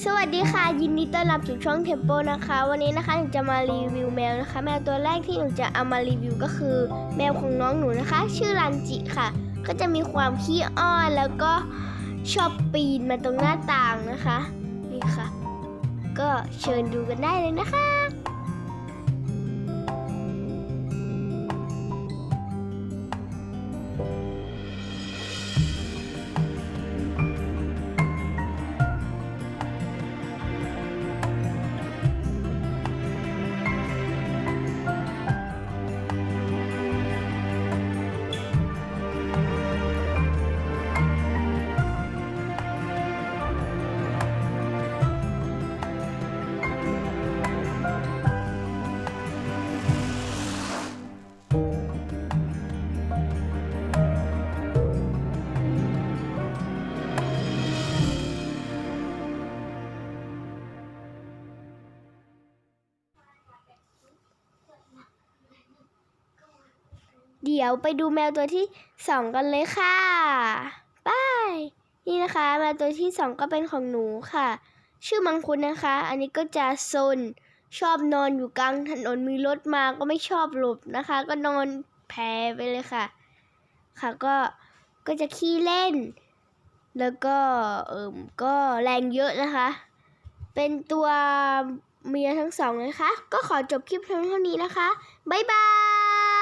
สวัสดีค่ะ ยินดีต้อนรับสู่ช่องเทมโปนะคะ วันนี้นะคะหนูจะมารีวิวแมวนะคะ แมวตัวแรกที่หนูจะเอามารีวิวก็คือ แมวของน้องหนูนะคะ ชื่อรันจิค่ะ ก็จะมีความขี้อ้อนแล้วก็ชอบปีนมาตรงหน้าต่างนะคะ นี่ค่ะ ก็เชิญดูกันได้เลยนะคะ เดี๋ยวไปดูแมวตัวที่สองกันเลยค่ะบายนี่นะคะแมวตัวที่สองก็เป็นของหนูค่ะ ชื่อมังคุดนะคะ อันนี้ก็จะซนชอบนอนอยู่กลางถนนมีรถมาก็ไม่ชอบหลบนะคะ ก็นอนแผ่ไปเลยค่ะ ค่ะก็ก็จะขี้เล่น แล้วก็เอิมก็แรงเยอะนะคะ เป็นตัวเมียทั้งสองนะคะ ก็ขอจบคลิปเพียงเท่านี้นะคะ บ๊ายบาย